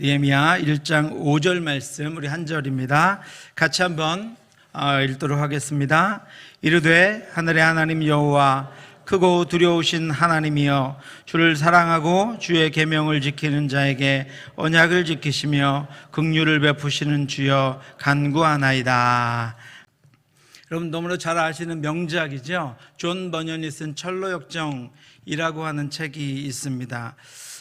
느헤미야 1장 5절 말씀 우리 한 절입니다. 같이 한번 어, 읽도록 하겠습니다. 이르되 하늘의 하나님 여호와 크고 두려우신 하나님이여 주를 사랑하고 주의 계명을 지키는 자에게 언약을 지키시며 긍휼을 베푸시는 주여 간구하나이다. 여러분 너무나 잘 아시는 명작이죠. 존 버년이 쓴 철로 역정이라고 하는 책이 있습니다.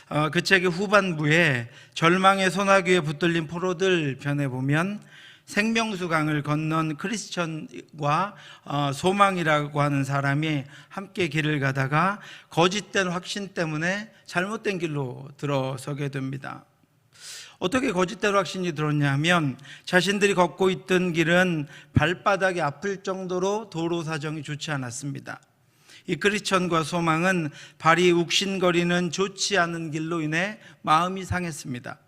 어, 그 책의 후반부에 절망의 소나기에 붙들린 포로들 편에 보면 생명수 강을 건넌 크리스천과 어, 소망이라고 하는 사람이 함께 길을 가다가 거짓된 확신 때문에 잘못된 길로 들어서게 됩니다. 어떻게 거짓대로 확신이 들었냐면 자신들이 걷고 있던 길은 발바닥이 아플 정도로 도로 사정이 좋지 않았습니다. 이 크리스천과 소망은 발이 욱신거리는 좋지 않은 길로 인해 마음이 상했습니다.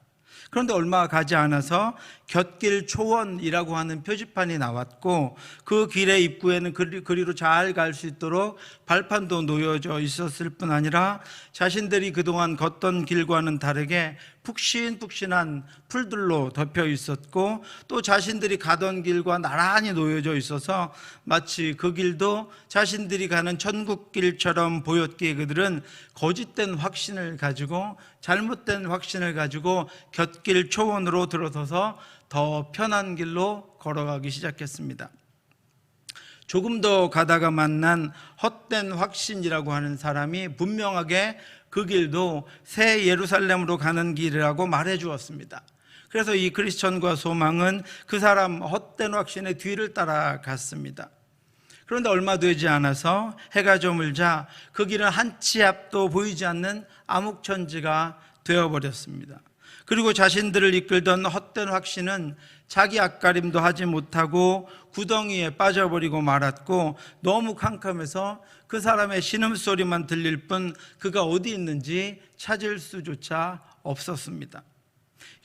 그런데 얼마 가지 않아서 곁길 초원이라고 하는 표지판이 나왔고 그 길의 입구에는 그리- 그리로 잘 갈 수 있도록 발판도 놓여져 있었을 뿐 아니라 자신들이 그동안 걷던 길과는 다르게 푹신푹신한 풀들로 덮여 있었고 또 자신들이 가던 길과 나란히 놓여져 있어서 마치 그 길도 자신들이 가는 천국길처럼 보였기에 그들은 거짓된 확신을 가지고 잘못된 확신을 가지고 곁길 초원으로 들어서서 더 편한 길로 걸어가기 시작했습니다. 조금 더 가다가 만난 헛된 확신이라고 하는 사람이 분명하게 그 길도 새 예루살렘으로 가는 길이라고 말해 주었습니다. 그래서 이 크리스천과 소망은 그 사람 헛된 확신의 뒤를 따라갔습니다. 그런데 얼마 되지 않아서 해가 저물자 그 길은 한 치 앞도 보이지 않는 암흑천지가 되어버렸습니다. 그리고 자신들을 이끌던 헛된 확신은 자기 앞가림도 하지 못하고 구덩이에 빠져버리고 말았고 너무 캄캄해서 그 사람의 신음소리만 들릴 뿐 그가 어디 있는지 찾을 수조차 없었습니다.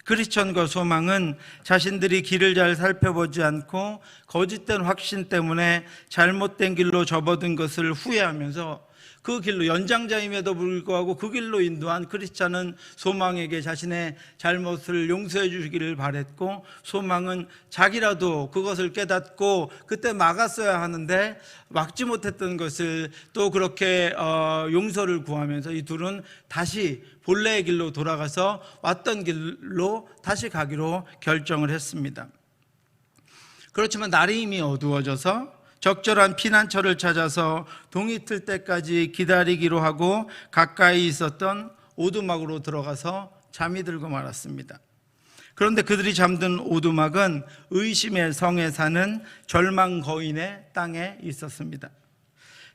크리스천과 소망은 자신들이 길을 잘 살펴보지 않고 거짓된 확신 때문에 잘못된 길로 접어든 것을 후회하면서 그 길로 연장자임에도 불구하고 그 길로 인도한 크리스찬은 소망에게 자신의 잘못을 용서해 주시기를 바랬고 소망은 자기라도 그것을 깨닫고 그때 막았어야 하는데 막지 못했던 것을 또 그렇게 어, 용서를 구하면서 이 둘은 다시 본래의 길로 돌아가서 왔던 길로 다시 가기로 결정을 했습니다. 그렇지만 날이 이미 어두워져서 적절한 피난처를 찾아서 동이 틀 때까지 기다리기로 하고 가까이 있었던 오두막으로 들어가서 잠이 들고 말았습니다. 그런데 그들이 잠든 오두막은 의심의 성에 사는 절망 거인의 땅에 있었습니다.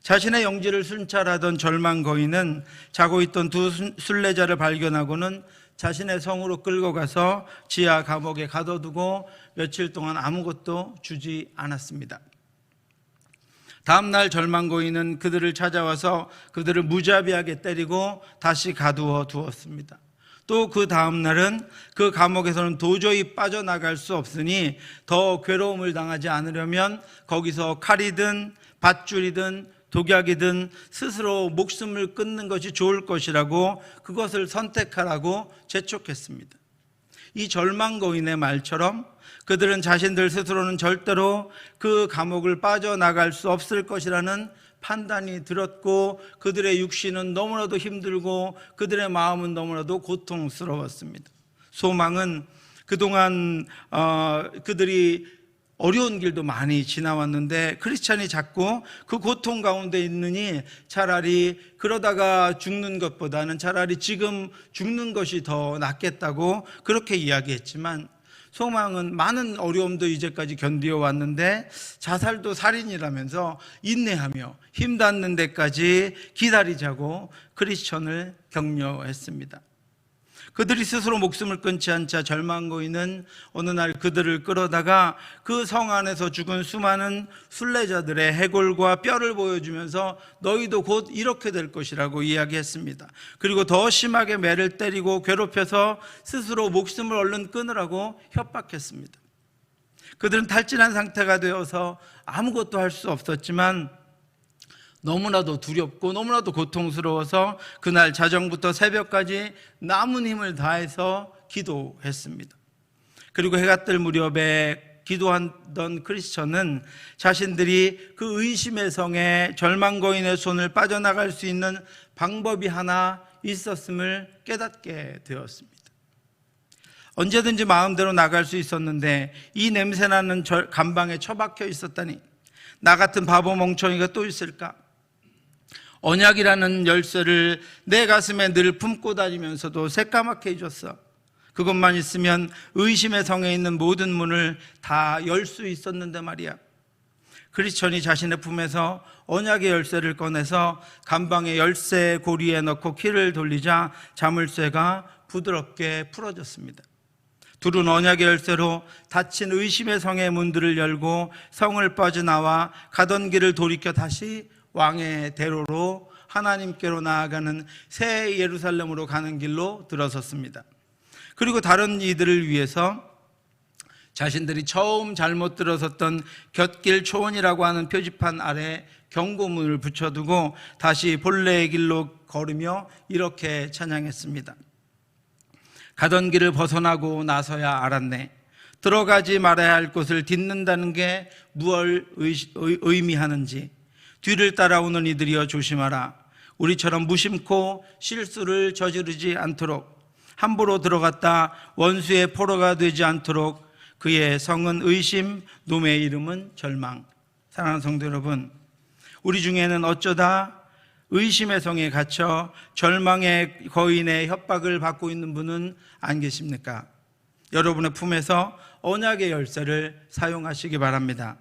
자신의 영지를 순찰하던 절망 거인은 자고 있던 두 순- 순례자를 발견하고는 자신의 성으로 끌고 가서 지하 감옥에 가둬두고 며칠 동안 아무것도 주지 않았습니다. 다음 날 절망 거인은 그들을 찾아와서 그들을 무자비하게 때리고 다시 가두어 두었습니다. 또 그 다음 날은 그 감옥에서는 도저히 빠져나갈 수 없으니 더 괴로움을 당하지 않으려면 거기서 칼이든 밧줄이든 독약이든 스스로 목숨을 끊는 것이 좋을 것이라고 그것을 선택하라고 재촉했습니다. 이 절망 거인의 말처럼 그들은 자신들 스스로는 절대로 그 감옥을 빠져나갈 수 없을 것이라는 판단이 들었고 그들의 육신은 너무나도 힘들고 그들의 마음은 너무나도 고통스러웠습니다. 소망은 그동안 어, 그들이 어려운 길도 많이 지나왔는데 크리스찬이 자꾸 그 고통 가운데 있느니 차라리 그러다가 죽는 것보다는 차라리 지금 죽는 것이 더 낫겠다고 그렇게 이야기했지만 소망은 많은 어려움도 이제까지 견디어 왔는데 자살도 살인이라면서 인내하며 힘 닿는 데까지 기다리자고 크리스천을 격려했습니다. 그들이 스스로 목숨을 끊지 않자 절망고인은 어느 날 그들을 끌어다가 그 성 안에서 죽은 수많은 순례자들의 해골과 뼈를 보여주면서 너희도 곧 이렇게 될 것이라고 이야기했습니다. 그리고 더 심하게 매를 때리고 괴롭혀서 스스로 목숨을 얼른 끊으라고 협박했습니다. 그들은 탈진한 상태가 되어서 아무것도 할 수 없었지만 너무나도 두렵고 너무나도 고통스러워서 그날 자정부터 새벽까지 남은 힘을 다해서 기도했습니다. 그리고 해가 뜰 무렵에 기도하던 크리스천은 자신들이 그 의심의 성에 절망거인의 손을 빠져나갈 수 있는 방법이 하나 있었음을 깨닫게 되었습니다. 언제든지 마음대로 나갈 수 있었는데 이 냄새나는 절- 감방에 처박혀 있었다니 나 같은 바보 멍청이가 또 있을까? 언약이라는 열쇠를 내 가슴에 늘 품고 다니면서도 새까맣게 해줬어. 그것만 있으면 의심의 성에 있는 모든 문을 다 열 수 있었는데 말이야. 크리스천이 자신의 품에서 언약의 열쇠를 꺼내서 감방의 열쇠 고리에 넣고 키를 돌리자 자물쇠가 부드럽게 풀어졌습니다. 둘은 언약의 열쇠로 닫힌 의심의 성의 문들을 열고 성을 빠져나와 가던 길을 돌이켜 다시 왕의 대로로 하나님께로 나아가는 새 예루살렘으로 가는 길로 들어섰습니다. 그리고 다른 이들을 위해서 자신들이 처음 잘못 들어섰던 곁길 초원이라고 하는 표지판 아래 경고문을 붙여두고 다시 본래의 길로 걸으며 이렇게 찬양했습니다. 가던 길을 벗어나고 나서야 알았네. 들어가지 말아야 할 곳을 딛는다는 게 무얼 의미하는지 뒤를 따라오는 이들이여 조심하라. 우리처럼 무심코 실수를 저지르지 않도록 함부로 들어갔다 원수의 포로가 되지 않도록 그의 성은 의심, 놈의 이름은 절망. 사랑하는 성도 여러분, 우리 중에는 어쩌다 의심의 성에 갇혀 절망의 거인의 협박을 받고 있는 분은 안 계십니까? 여러분의 품에서 언약의 열쇠를 사용하시기 바랍니다.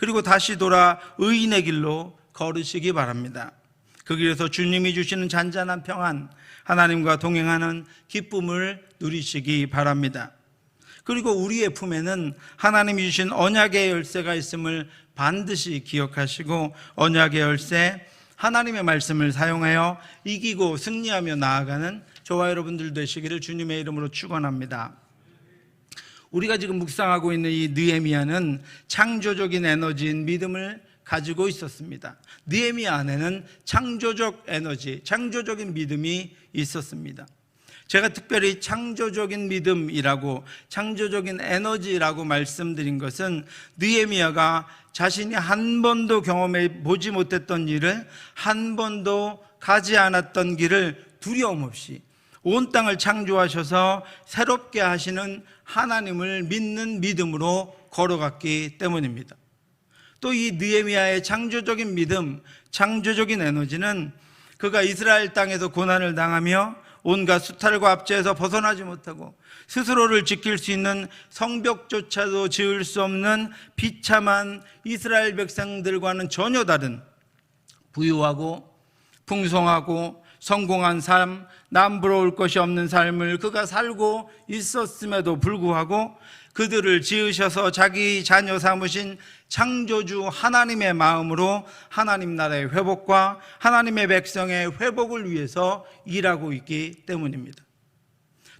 그리고 다시 돌아 의인의 길로 걸으시기 바랍니다. 그 길에서 주님이 주시는 잔잔한 평안, 하나님과 동행하는 기쁨을 누리시기 바랍니다. 그리고 우리의 품에는 하나님이 주신 언약의 열쇠가 있음을 반드시 기억하시고 언약의 열쇠, 하나님의 말씀을 사용하여 이기고 승리하며 나아가는 저와 여러분들 되시기를 주님의 이름으로 축원합니다. 우리가 지금 묵상하고 있는 이 느헤미야는 창조적인 에너지인 믿음을 가지고 있었습니다. 느헤미야 안에는 창조적 에너지, 창조적인 믿음이 있었습니다. 제가 특별히 창조적인 믿음이라고 창조적인 에너지라고 말씀드린 것은 느헤미야가 자신이 한 번도 경험해 보지 못했던 일을 한 번도 가지 않았던 길을 두려움 없이 온 땅을 창조하셔서 새롭게 하시는 하나님을 믿는 믿음으로 걸어갔기 때문입니다. 또 이 느헤미야의 창조적인 믿음, 창조적인 에너지는 그가 이스라엘 땅에서 고난을 당하며 온갖 수탈과 압제에서 벗어나지 못하고 스스로를 지킬 수 있는 성벽조차도 지을 수 없는 비참한 이스라엘 백성들과는 전혀 다른 부유하고 풍성하고 성공한 삶, 남부러울 것이 없는 삶을 그가 살고 있었음에도 불구하고 그들을 지으셔서 자기 자녀 삼으신 창조주 하나님의 마음으로 하나님 나라의 회복과 하나님의 백성의 회복을 위해서 일하고 있기 때문입니다.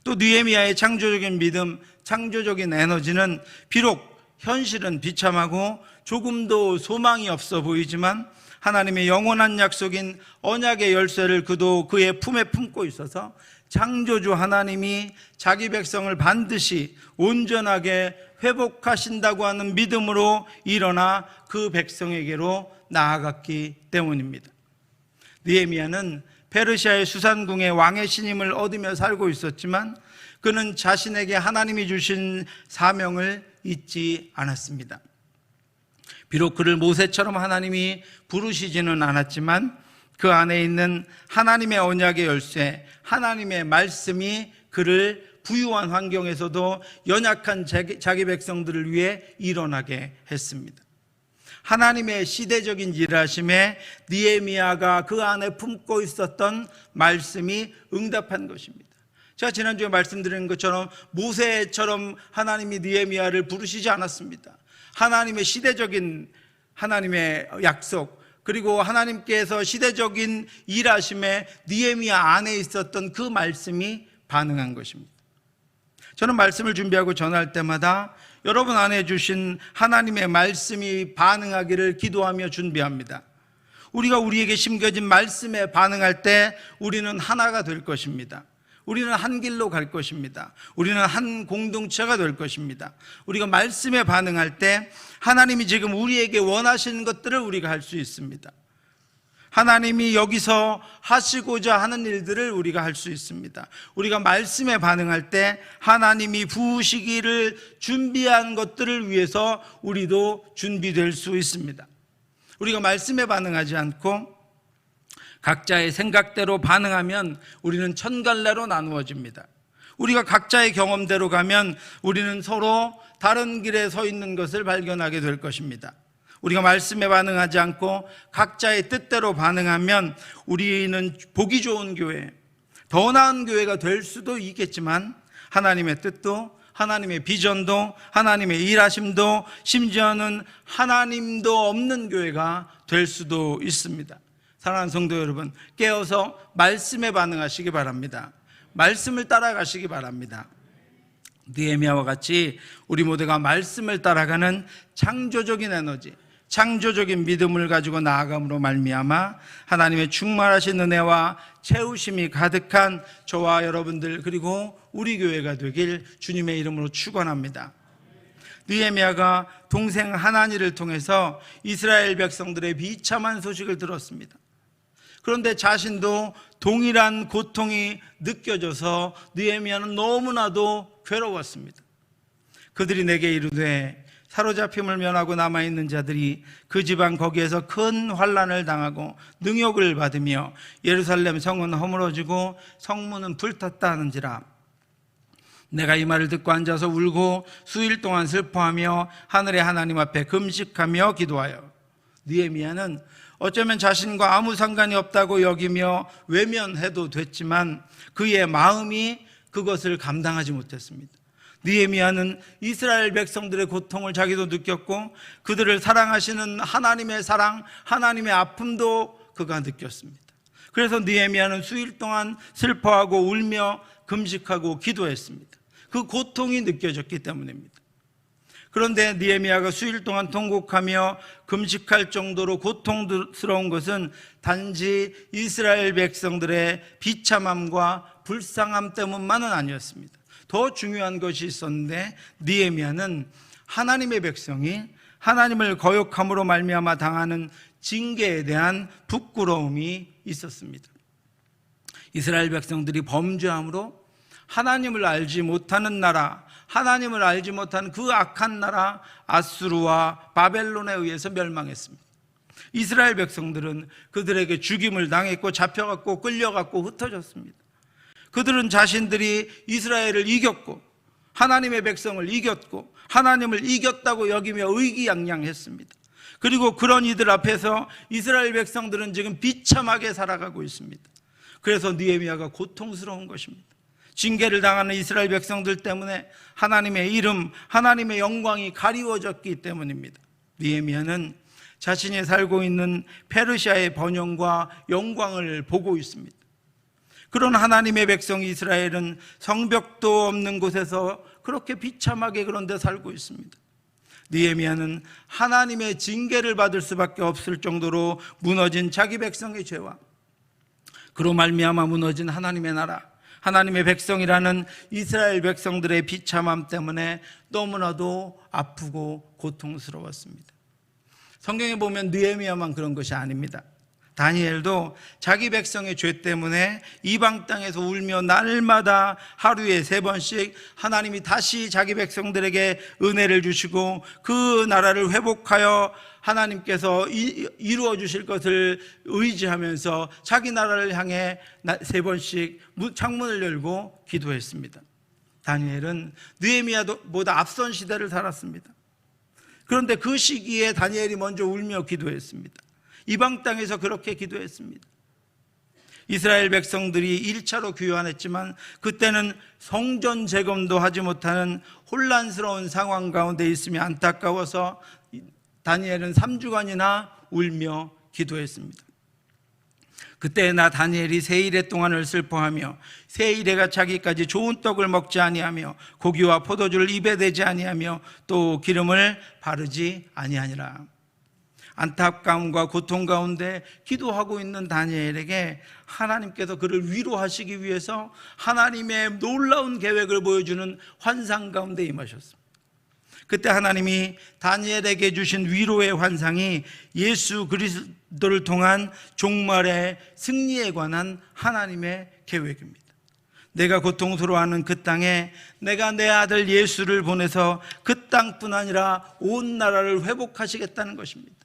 또 느헤미야의 창조적인 믿음, 창조적인 에너지는 비록 현실은 비참하고 조금도 소망이 없어 보이지만 하나님의 영원한 약속인 언약의 열쇠를 그도 그의 품에 품고 있어서 창조주 하나님이 자기 백성을 반드시 온전하게 회복하신다고 하는 믿음으로 일어나 그 백성에게로 나아갔기 때문입니다. 느헤미야는 페르시아의 수산궁의 왕의 신임을 얻으며 살고 있었지만 그는 자신에게 하나님이 주신 사명을 잊지 않았습니다. 비록 그를 모세처럼 하나님이 부르시지는 않았지만 그 안에 있는 하나님의 언약의 열쇠, 하나님의 말씀이 그를 부유한 환경에서도 연약한 자기, 자기 백성들을 위해 일어나게 했습니다. 하나님의 시대적인 일하심에 니에미아가 그 안에 품고 있었던 말씀이 응답한 것입니다. 제가 지난주에 말씀드린 것처럼 모세처럼 하나님이 니에미아를 부르시지 않았습니다. 하나님의 시대적인 하나님의 약속 그리고 하나님께서 시대적인 일하심에 니에미아 안에 있었던 그 말씀이 반응한 것입니다. 저는 말씀을 준비하고 전할 때마다 여러분 안에 주신 하나님의 말씀이 반응하기를 기도하며 준비합니다. 우리가 우리에게 심겨진 말씀에 반응할 때 우리는 하나가 될 것입니다. 우리는 한 길로 갈 것입니다. 우리는 한 공동체가 될 것입니다. 우리가 말씀에 반응할 때 하나님이 지금 우리에게 원하시는 것들을 우리가 할 수 있습니다. 하나님이 여기서 하시고자 하는 일들을 우리가 할 수 있습니다. 우리가 말씀에 반응할 때 하나님이 부으시기를 준비한 것들을 위해서 우리도 준비될 수 있습니다. 우리가 말씀에 반응하지 않고 각자의 생각대로 반응하면 우리는 천갈래로 나누어집니다. 우리가 각자의 경험대로 가면 우리는 서로 다른 길에 서 있는 것을 발견하게 될 것입니다. 우리가 말씀에 반응하지 않고 각자의 뜻대로 반응하면 우리는 보기 좋은 교회, 더 나은 교회가 될 수도 있겠지만 하나님의 뜻도 하나님의 비전도 하나님의 일하심도 심지어는 하나님도 없는 교회가 될 수도 있습니다. 사랑하는 성도 여러분, 깨어서 말씀에 반응하시기 바랍니다. 말씀을 따라가시기 바랍니다. 느헤미야와 같이 우리 모두가 말씀을 따라가는 창조적인 에너지, 창조적인 믿음을 가지고 나아감으로 말미암아 하나님의 충만하신 은혜와 채우심이 가득한 저와 여러분들 그리고 우리 교회가 되길 주님의 이름으로 축원합니다. 느헤미야가 동생 하나니를 통해서 이스라엘 백성들의 비참한 소식을 들었습니다. 그런데 자신도 동일한 고통이 느껴져서 느헤미야는 너무나도 괴로웠습니다. 그들이 내게 이르되 사로잡힘을 면하고 남아 있는 자들이 그 지방 거기에서 큰 환란을 당하고 능욕을 받으며 예루살렘 성은 허물어지고 성문은 불탔다 하는지라 내가 이 말을 듣고 앉아서 울고 수일 동안 슬퍼하며 하늘의 하나님 앞에 금식하며 기도하여 느헤미야는 어쩌면 자신과 아무 상관이 없다고 여기며 외면해도 됐지만 그의 마음이 그것을 감당하지 못했습니다. 느헤미야는 이스라엘 백성들의 고통을 자기도 느꼈고 그들을 사랑하시는 하나님의 사랑, 하나님의 아픔도 그가 느꼈습니다. 그래서 느헤미야는 수일 동안 슬퍼하고 울며 금식하고 기도했습니다. 그 고통이 느껴졌기 때문입니다. 그런데 니에미아가 수일 동안 통곡하며 금식할 정도로 고통스러운 것은 단지 이스라엘 백성들의 비참함과 불쌍함 때문만은 아니었습니다. 더 중요한 것이 있었는데 니에미아는 하나님의 백성이 하나님을 거역함으로 말미암아 당하는 징계에 대한 부끄러움이 있었습니다. 이스라엘 백성들이 범죄함으로 하나님을 알지 못하는 나라, 하나님을 알지 못하는 그 악한 나라 아수르와 바벨론에 의해서 멸망했습니다. 이스라엘 백성들은 그들에게 죽임을 당했고 잡혀갔고 끌려갔고 흩어졌습니다. 그들은 자신들이 이스라엘을 이겼고 하나님의 백성을 이겼고 하나님을 이겼다고 여기며 의기양양했습니다. 그리고 그런 이들 앞에서 이스라엘 백성들은 지금 비참하게 살아가고 있습니다. 그래서 니에미아가 고통스러운 것입니다. 징계를 당하는 이스라엘 백성들 때문에 하나님의 이름, 하나님의 영광이 가리워졌기 때문입니다. 니에미아는 자신이 살고 있는 페르시아의 번영과 영광을 보고 있습니다. 그런 하나님의 백성 이스라엘은 성벽도 없는 곳에서 그렇게 비참하게 그런데 살고 있습니다. 니에미아는 하나님의 징계를 받을 수밖에 없을 정도로 무너진 자기 백성의 죄와 그로 말미암아 무너진 하나님의 나라 하나님의 백성이라는 이스라엘 백성들의 비참함 때문에 너무나도 아프고 고통스러웠습니다. 성경에 보면 느헤미야만 그런 것이 아닙니다. 다니엘도 자기 백성의 죄 때문에 이방 땅에서 울며 날마다 하루에 세 번씩 하나님이 다시 자기 백성들에게 은혜를 주시고 그 나라를 회복하여 하나님께서 이루어 주실 것을 의지하면서 자기 나라를 향해 세 번씩 창문을 열고 기도했습니다. 다니엘은 느헤미야보다 앞선 시대를 살았습니다. 그런데 그 시기에 다니엘이 먼저 울며 기도했습니다. 이방 땅에서 그렇게 기도했습니다. 이스라엘 백성들이 1차로 귀환했지만 그때는 성전 재검도 하지 못하는 혼란스러운 상황 가운데 있으며 안타까워서 다니엘은 3주간이나 울며 기도했습니다. 그때 나 다니엘이 세일의 동안을 슬퍼하며 세일에가 자기까지 좋은 떡을 먹지 아니하며 고기와 포도주를 입에 대지 아니하며 또 기름을 바르지 아니하니라. 안타까움과 고통 가운데 기도하고 있는 다니엘에게 하나님께서 그를 위로하시기 위해서 하나님의 놀라운 계획을 보여주는 환상 가운데 임하셨습니다. 그때 하나님이 다니엘에게 주신 위로의 환상이 예수 그리스도를 통한 종말의 승리에 관한 하나님의 계획입니다. 내가 고통스러워하는 그 땅에 내가 내 아들 예수를 보내서 그 땅뿐 아니라 온 나라를 회복하시겠다는 것입니다.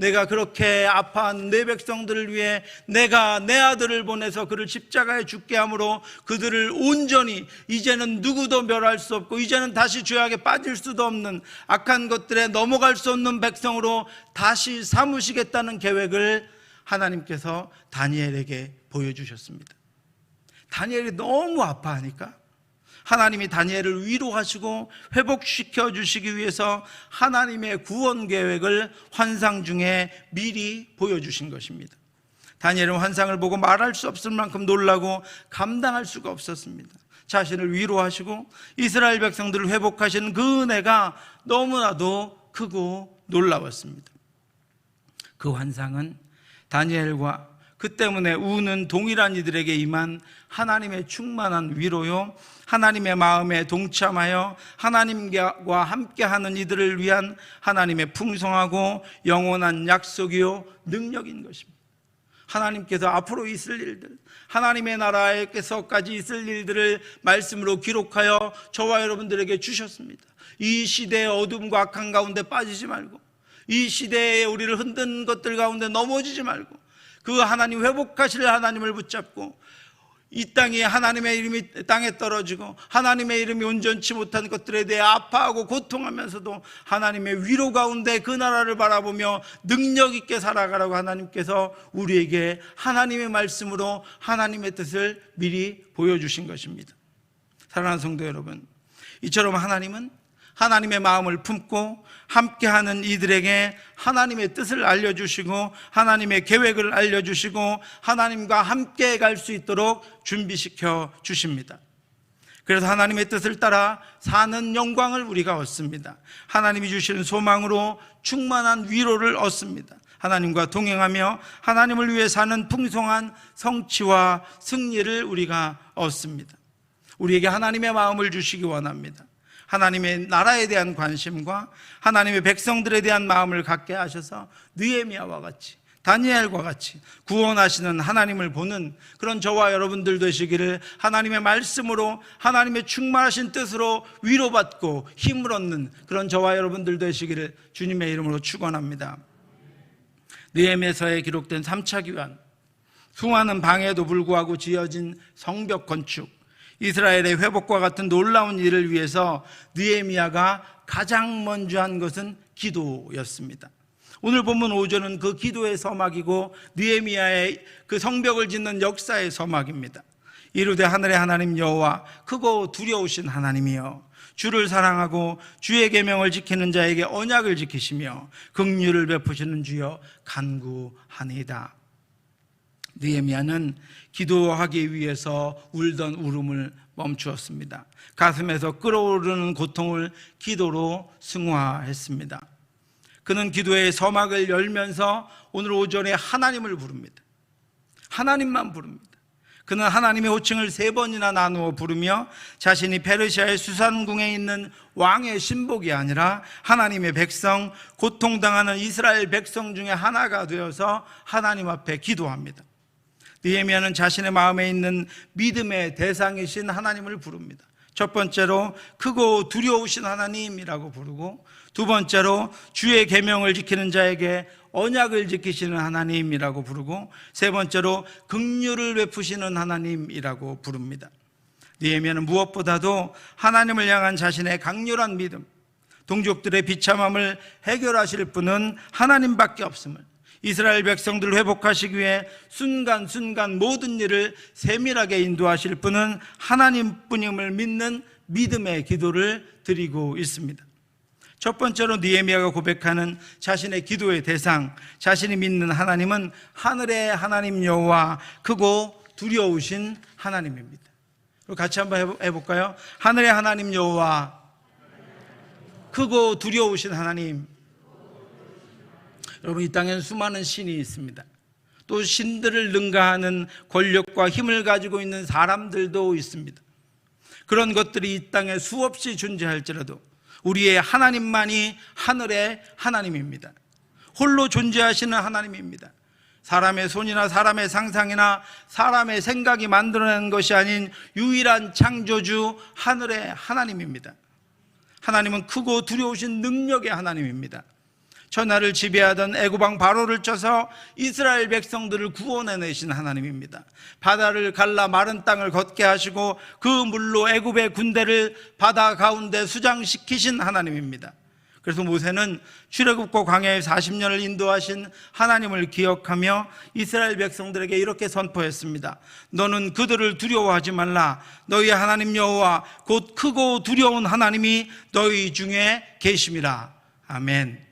내가 그렇게 아파한 내 백성들을 위해 내가 내 아들을 보내서 그를 십자가에 죽게 함으로 그들을 온전히 이제는 누구도 멸할 수 없고 이제는 다시 죄악에 빠질 수도 없는 악한 것들에 넘어갈 수 없는 백성으로 다시 삼으시겠다는 계획을 하나님께서 다니엘에게 보여주셨습니다. 다니엘이 너무 아파하니까 하나님이 다니엘을 위로하시고 회복시켜 주시기 위해서 하나님의 구원 계획을 환상 중에 미리 보여주신 것입니다. 다니엘은 환상을 보고 말할 수 없을 만큼 놀라고 감당할 수가 없었습니다. 자신을 위로하시고 이스라엘 백성들을 회복하신 그 은혜가 너무나도 크고 놀라웠습니다. 그 환상은 다니엘과 그 때문에 우는 동일한 이들에게 임한 하나님의 충만한 위로요. 하나님의 마음에 동참하여 하나님과 함께하는 이들을 위한 하나님의 풍성하고 영원한 약속이요. 능력인 것입니다. 하나님께서 앞으로 있을 일들, 하나님의 나라에서까지 있을 일들을 말씀으로 기록하여 저와 여러분들에게 주셨습니다. 이 시대의 어둠과 악한 가운데 빠지지 말고, 이 시대에 우리를 흔든 것들 가운데 넘어지지 말고, 그 하나님 회복하실 하나님을 붙잡고 이 땅에 하나님의 이름이 땅에 떨어지고 하나님의 이름이 온전치 못한 것들에 대해 아파하고 고통하면서도 하나님의 위로 가운데 그 나라를 바라보며 능력 있게 살아가라고 하나님께서 우리에게 하나님의 말씀으로 하나님의 뜻을 미리 보여주신 것입니다. 사랑하는 성도 여러분, 이처럼 하나님은 하나님의 마음을 품고 함께하는 이들에게 하나님의 뜻을 알려주시고 하나님의 계획을 알려주시고 하나님과 함께 갈 수 있도록 준비시켜 주십니다. 그래서 하나님의 뜻을 따라 사는 영광을 우리가 얻습니다. 하나님이 주시는 소망으로 충만한 위로를 얻습니다. 하나님과 동행하며 하나님을 위해 사는 풍성한 성취와 승리를 우리가 얻습니다. 우리에게 하나님의 마음을 주시기 원합니다. 하나님의 나라에 대한 관심과 하나님의 백성들에 대한 마음을 갖게 하셔서 느헤미야와 같이 다니엘과 같이 구원하시는 하나님을 보는 그런 저와 여러분들 되시기를 하나님의 말씀으로 하나님의 충만하신 뜻으로 위로받고 힘을 얻는 그런 저와 여러분들 되시기를 주님의 이름으로 축원합니다. 느헤미야서에 기록된 3차 기환 수많은 방해도 불구하고 지어진 성벽 건축 이스라엘의 회복과 같은 놀라운 일을 위해서 느헤미야가 가장 먼저 한 것은 기도였습니다. 오늘 본문 5절은 그 기도의 서막이고 느헤미야의 그 성벽을 짓는 역사의 서막입니다. 이르되 하늘의 하나님 여호와 크고 두려우신 하나님이여 주를 사랑하고 주의 계명을 지키는 자에게 언약을 지키시며 긍휼을 베푸시는 주여 간구하니이다. 느헤미야는 기도하기 위해서 울던 울음을 멈추었습니다. 가슴에서 끓어오르는 고통을 기도로 승화했습니다. 그는 기도의 서막을 열면서 오늘 오전에 하나님을 부릅니다. 하나님만 부릅니다. 그는 하나님의 호칭을 세 번이나 나누어 부르며 자신이 페르시아의 수산궁에 있는 왕의 신복이 아니라 하나님의 백성, 고통당하는 이스라엘 백성 중에 하나가 되어서 하나님 앞에 기도합니다. 느헤미야는 자신의 마음에 있는 믿음의 대상이신 하나님을 부릅니다. 첫 번째로 크고 두려우신 하나님이라고 부르고 두 번째로 주의 계명을 지키는 자에게 언약을 지키시는 하나님이라고 부르고 세 번째로 긍휼을 베푸시는 하나님이라고 부릅니다. 느헤미야는 무엇보다도 하나님을 향한 자신의 강렬한 믿음, 동족들의 비참함을 해결하실 분은 하나님밖에 없음을 이스라엘 백성들을 회복하시기 위해 순간순간 모든 일을 세밀하게 인도하실 분은 하나님뿐임을 믿는 믿음의 기도를 드리고 있습니다. 첫 번째로 니에미아가 고백하는 자신의 기도의 대상, 자신이 믿는 하나님은 하늘의 하나님 여호와 크고 두려우신 하나님입니다. 같이 한번 해볼까요? 하늘의 하나님 여호와 크고 두려우신 하나님. 여러분 이 땅에는 수많은 신이 있습니다. 또 신들을 능가하는 권력과 힘을 가지고 있는 사람들도 있습니다. 그런 것들이 이 땅에 수없이 존재할지라도 우리의 하나님만이 하늘의 하나님입니다. 홀로 존재하시는 하나님입니다. 사람의 손이나 사람의 상상이나 사람의 생각이 만들어낸 것이 아닌 유일한 창조주 하늘의 하나님입니다. 하나님은 크고 두려우신 능력의 하나님입니다. 천하를 지배하던 애굽왕 바로를 쳐서 이스라엘 백성들을 구원해 내신 하나님입니다. 바다를 갈라 마른 땅을 걷게 하시고 그 물로 애굽의 군대를 바다 가운데 수장시키신 하나님입니다. 그래서 모세는 출애굽과 광야에 40년을 인도하신 하나님을 기억하며 이스라엘 백성들에게 이렇게 선포했습니다. 너는 그들을 두려워하지 말라. 너희 하나님 여호와 곧 크고 두려운 하나님이 너희 중에 계심이라. 아멘.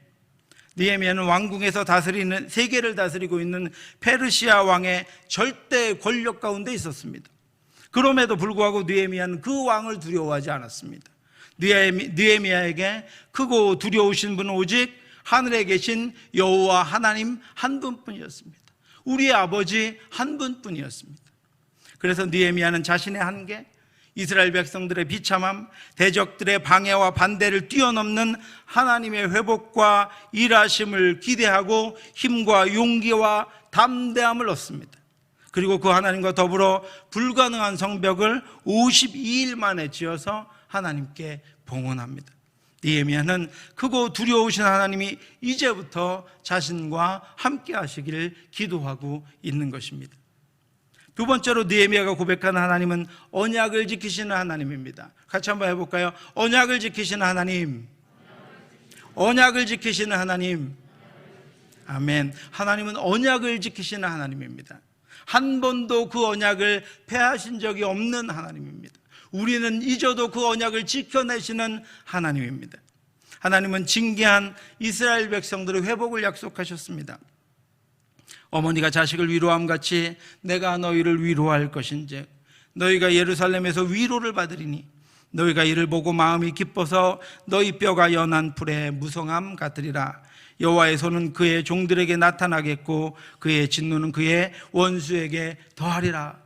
니에미아는 왕궁에서 다스리는 세계를 다스리고 있는 페르시아 왕의 절대 권력 가운데 있었습니다. 그럼에도 불구하고 느헤미야는 그 왕을 두려워하지 않았습니다. 느헤미야에게 크고 두려우신 분은 오직 하늘에 계신 여호와 하나님 한 분뿐이었습니다. 우리의 아버지 한 분뿐이었습니다. 그래서 느헤미야는 자신의 한계, 이스라엘 백성들의 비참함, 대적들의 방해와 반대를 뛰어넘는 하나님의 회복과 일하심을 기대하고 힘과 용기와 담대함을 얻습니다. 그리고 그 하나님과 더불어 불가능한 성벽을 52일 만에 지어서 하나님께 봉헌합니다. 니에미아는 크고 두려우신 하나님이 이제부터 자신과 함께 하시기를 기도하고 있는 것입니다. 두 번째로 느헤미야가 고백하는 하나님은 언약을 지키시는 하나님입니다. 같이 한번 해볼까요? 언약을 지키시는 하나님. 언약을 지키시는 하나님. 아멘. 하나님은 언약을 지키시는 하나님입니다. 한 번도 그 언약을 폐하신 적이 없는 하나님입니다. 우리는 잊어도 그 언약을 지켜내시는 하나님입니다. 하나님은 징계한 이스라엘 백성들의 회복을 약속하셨습니다. 어머니가 자식을 위로함 같이 내가 너희를 위로할 것인지 너희가 예루살렘에서 위로를 받으리니 너희가 이를 보고 마음이 기뻐서 너희 뼈가 연한 풀에 무성함 같으리라. 여호와의 손은 그의 종들에게 나타나겠고 그의 진노는 그의 원수에게 더하리라.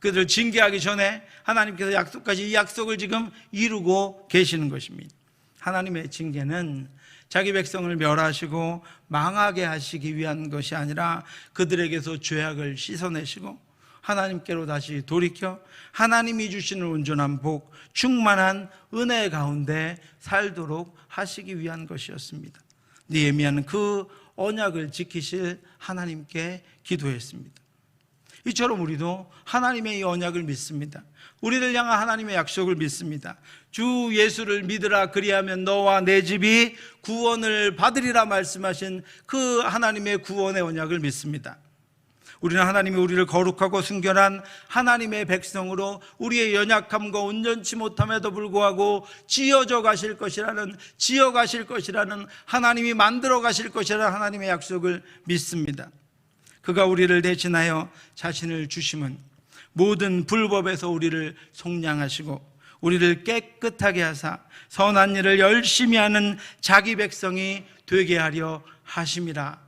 그들을 징계하기 전에 하나님께서 약속까지 이 약속을 지금 이루고 계시는 것입니다. 하나님의 징계는 자기 백성을 멸하시고 망하게 하시기 위한 것이 아니라 그들에게서 죄악을 씻어내시고 하나님께로 다시 돌이켜 하나님이 주시는 온전한 복, 충만한 은혜 가운데 살도록 하시기 위한 것이었습니다. 니에미아는 그 언약을 지키실 하나님께 기도했습니다. 이처럼 우리도 하나님의 이 언약을 믿습니다. 우리를 향한 하나님의 약속을 믿습니다. 주 예수를 믿으라 그리하면 너와 내 집이 구원을 받으리라 말씀하신 그 하나님의 구원의 언약을 믿습니다. 우리는 하나님이 우리를 거룩하고 순결한 하나님의 백성으로 우리의 연약함과 온전치 못함에도 불구하고 지어져 가실 것이라는 지어 가실 것이라는 하나님이 만들어 가실 것이라는 하나님의 약속을 믿습니다. 그가 우리를 대신하여 자신을 주심은 모든 불법에서 우리를 속량하시고 우리를 깨끗하게 하사 선한 일을 열심히 하는 자기 백성이 되게 하려 하심이라.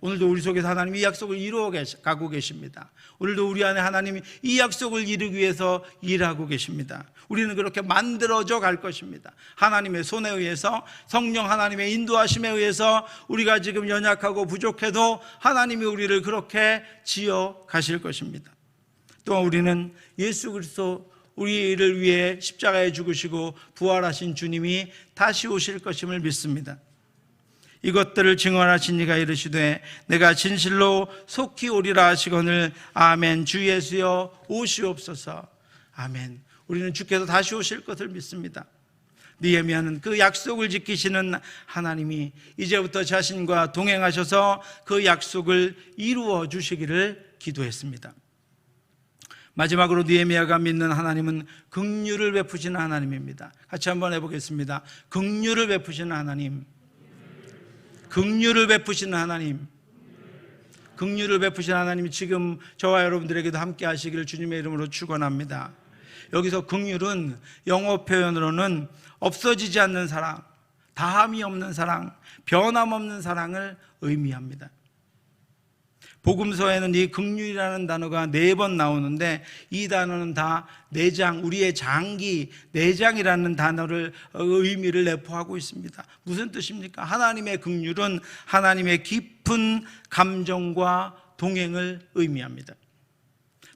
오늘도 우리 속에서 하나님 이 약속을 이루어 가고 계십니다. 오늘도 우리 안에 하나님이 이 약속을 이루기 위해서 일하고 계십니다. 우리는 그렇게 만들어져 갈 것입니다. 하나님의 손에 의해서 성령 하나님의 인도하심에 의해서 우리가 지금 연약하고 부족해도 하나님이 우리를 그렇게 지어 가실 것입니다. 또한 우리는 예수 그리스도 우리를 위해 십자가에 죽으시고 부활하신 주님이 다시 오실 것임을 믿습니다. 이것들을 증언하신 이가 이르시되 내가 진실로 속히 오리라 하시거늘 아멘. 주 예수여 오시옵소서. 아멘. 우리는 주께서 다시 오실 것을 믿습니다. 니에미아는 그 약속을 지키시는 하나님이 이제부터 자신과 동행하셔서 그 약속을 이루어 주시기를 기도했습니다. 마지막으로 니에미아가 믿는 하나님은 긍휼을 베푸시는 하나님입니다. 같이 한번 해보겠습니다. 긍휼을 베푸시는 하나님 긍휼을 베푸시는 하나님 긍휼을 베푸시는 하나님이 지금 저와 여러분들에게도 함께 하시기를 주님의 이름으로 축원합니다. 여기서 긍휼은 영어 표현으로는 없어지지 않는 사랑, 다함이 없는 사랑, 변함없는 사랑을 의미합니다. 복음서에는 이 극률이라는 단어가 네 번 나오는데 이 단어는 다 내장, 우리의 장기, 내장이라는 단어를 어, 의미를 내포하고 있습니다. 무슨 뜻입니까? 하나님의 극률은 하나님의 깊은 감정과 동행을 의미합니다.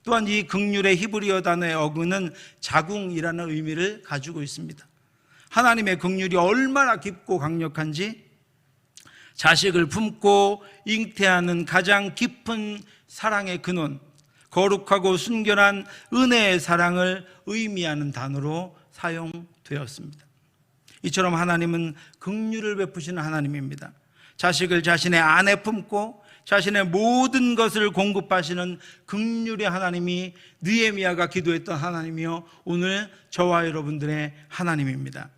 또한 이 극률의 히브리어 단어의 어근은 자궁이라는 의미를 가지고 있습니다. 하나님의 극률이 얼마나 깊고 강력한지 자식을 품고 잉태하는 가장 깊은 사랑의 근원, 거룩하고 순결한 은혜의 사랑을 의미하는 단어로 사용되었습니다. 이처럼 하나님은 긍휼을 베푸시는 하나님입니다. 자식을 자신의 안에 품고 자신의 모든 것을 공급하시는 긍휼의 하나님이 느헤미야가 기도했던 하나님이요 오늘 저와 여러분들의 하나님입니다.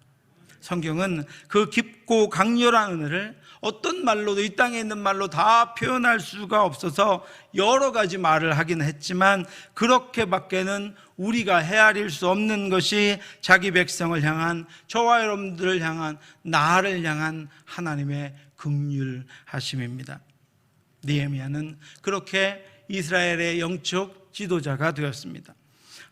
성경은 그 깊고 강렬한 은혜를 어떤 말로도 이 땅에 있는 말로 다 표현할 수가 없어서 여러 가지 말을 하긴 했지만 그렇게밖에는 우리가 헤아릴 수 없는 것이 자기 백성을 향한 저와 여러분들을 향한 나를 향한 하나님의 극률하심입니다. 니에미아는 그렇게 이스라엘의 영적 지도자가 되었습니다.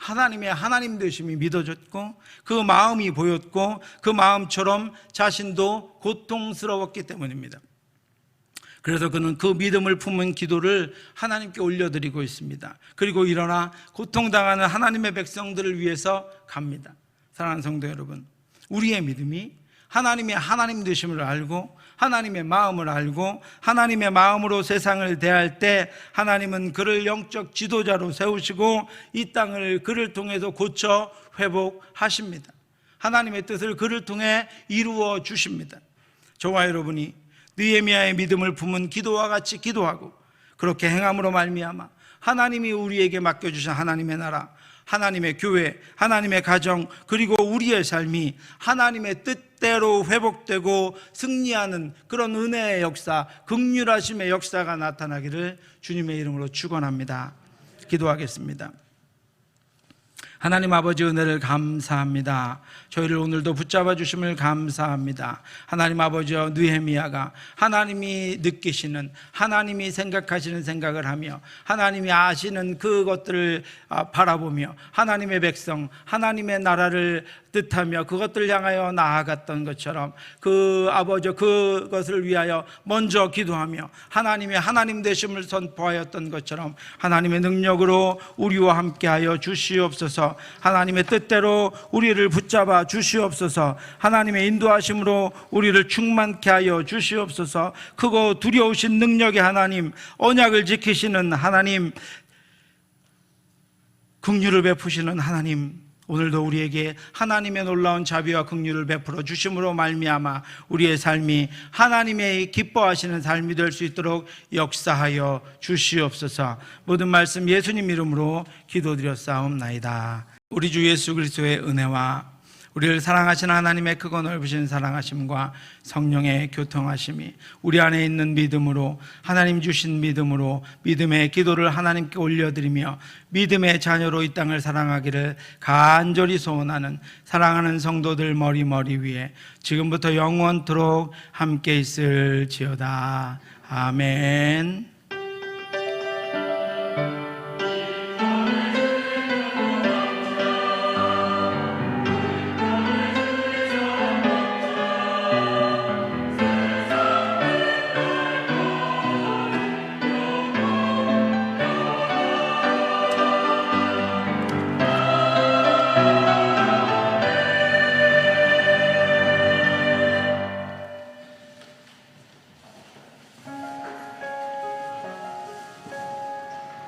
하나님의 하나님 되심이 믿어졌고 그 마음이 보였고 그 마음처럼 자신도 고통스러웠기 때문입니다. 그래서 그는 그 믿음을 품은 기도를 하나님께 올려드리고 있습니다. 그리고 일어나 고통당하는 하나님의 백성들을 위해서 갑니다. 사랑하는 성도 여러분, 우리의 믿음이 하나님의 하나님 되심을 알고 하나님의 마음을 알고 하나님의 마음으로 세상을 대할 때 하나님은 그를 영적 지도자로 세우시고 이 땅을 그를 통해서 고쳐 회복하십니다. 하나님의 뜻을 그를 통해 이루어 주십니다. 저와 여러분이 느헤미야의 믿음을 품은 기도와 같이 기도하고 그렇게 행함으로 말미암아 하나님이 우리에게 맡겨 주신 하나님의 나라 하나님의 교회, 하나님의 가정, 그리고 우리의 삶이 하나님의 뜻대로 회복되고 승리하는 그런 은혜의 역사, 극률하심의 역사가 나타나기를 주님의 이름으로 축원합니다. 기도하겠습니다. 하나님 아버지 은혜를 감사합니다. 저희를 오늘도 붙잡아 주심을 감사합니다. 하나님 아버지여 느헤미야가 하나님이 느끼시는 하나님이 생각하시는 생각을 하며 하나님이 아시는 그것들을 아, 바라보며 하나님의 백성 하나님의 나라를 뜻하며 그것들 향하여 나아갔던 것처럼 그 아버지 그것을 위하여 먼저 기도하며 하나님의 하나님 되심을 선포하였던 것처럼 하나님의 능력으로 우리와 함께하여 주시옵소 서 하나님의 뜻대로 우리를 붙잡아 주시옵소서. 하나님의 인도하심으로 우리를 충만케 하여 주시옵소서. 크고 두려우신 능력의 하나님 언약을 지키시는 하나님 긍휼을 베푸시는 하나님 오늘도 우리에게 하나님의 놀라운 자비와 긍휼을 베풀어 주심으로 말미암아 우리의 삶이 하나님의 기뻐하시는 삶이 될 수 있도록 역사하여 주시옵소서. 모든 말씀 예수님 이름으로 기도드렸사옵나이다. 우리 주 예수 그리스도의 은혜와 우리를 사랑하시는 하나님의 크고 넓으신 사랑하심과 성령의 교통하심이 우리 안에 있는 믿음으로 하나님 주신 믿음으로 믿음의 기도를 하나님께 올려드리며 믿음의 자녀로 이 땅을 사랑하기를 간절히 소원하는 사랑하는 성도들 머리머리 위에 지금부터 영원토록 함께 있을지어다. 아멘.